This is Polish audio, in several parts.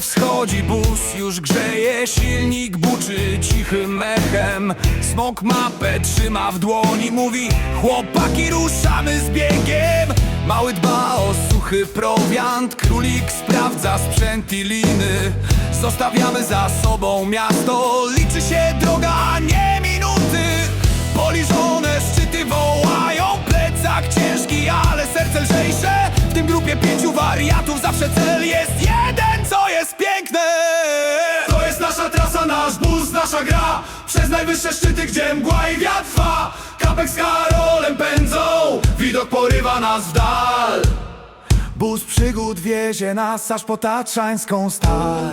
wschodzi bus, już grzeje silnik, buczy cichym echem. Smok mapę trzyma w dłoni, mówi Chłopaki ruszamy z biegiem. Mały dba o suchy prowiant Królik sprawdza sprzęt i liny. Zostawiamy za sobą miasto Liczy się droga, a nie minuty. Poliżone szczyty wołają Plecak ciężki, ale serce lżejsze. W tym grupie pięciu wariatów Zawsze cel jest jeden, jest piękne. To jest nasza trasa, nasz bus, nasza gra. Przez najwyższe szczyty, gdzie mgła i wiatr trwa. Kapek z Karolem pędzą Widok porywa nas w dal. Bus przygód wiezie nas aż po tatrzańską stal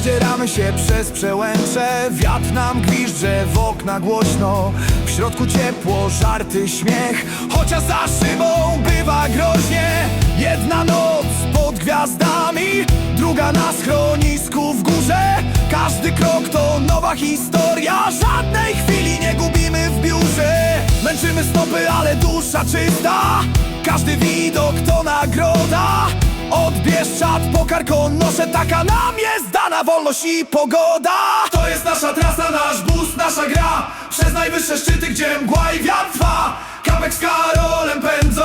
Przedzieramy się przez przełęcze. Wiatr nam gwizdże w okna głośno. W środku ciepło, żarty, śmiech. Chociaż za szybą bywa groźnie. Jedna noc pod gwiazdami Druga na schronisku w górze. Każdy krok to nowa historia. Żadnej chwili nie gubimy w biurze. Męczymy stopy, ale dusza czysta. Każdy widok to nagroda Odbierz czat po karkonosze Taka nam jest dana wolność i pogoda. To jest nasza trasa, nasz bus, nasza gra. Przez najwyższe szczyty, gdzie mgła i wiatr trwa. Kapek z Karolem pędzą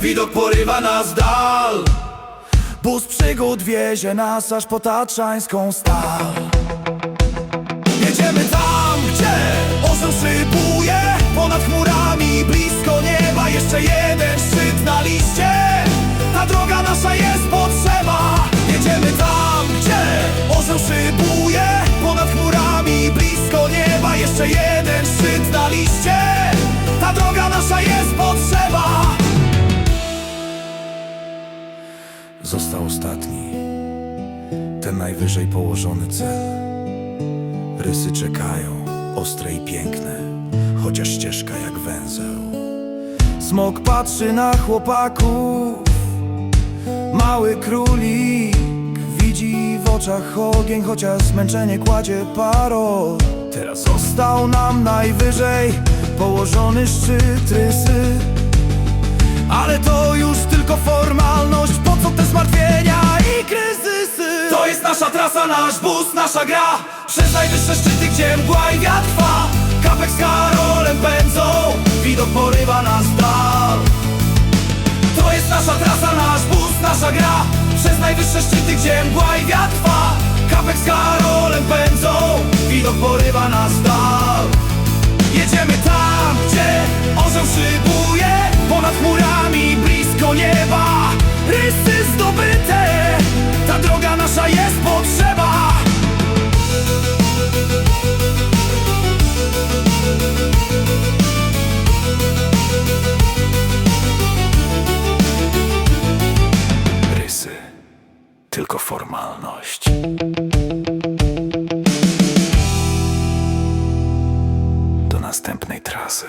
Widok porywa nas dal. Bus przygód wiezie nas aż po tatrzańską stal. Jedziemy tam, gdzie orzeł szybuje. Ponad chmurami, blisko nieba. Jeszcze jeden szczyt na liście. Ta droga nasza jest Został ostatni, ten najwyżej położony cel. Rysy czekają, ostre i piękne, chociaż ścieżka jak węzeł. Smok patrzy na chłopaków, mały królik widzi w oczach ogień, chociaż zmęczenie kładzie paro. Teraz został nam najwyżej położony szczyt rysy. Trasa, nasz bus, nasza gra. Przez najwyższe szczyty, gdzie mgła i wiatr trwa. Kapek z Karolem pędzą Widok porywa nas dal. To jest nasza trasa, nasz bus, nasza gra. Przez najwyższe szczyty, gdzie mgła i wiatr trwa. Kapek z Karolem pędzą Widok porywa nas dal. Jedziemy tam, gdzie orzeł szybuje Tylko formalność. Do następnej trasy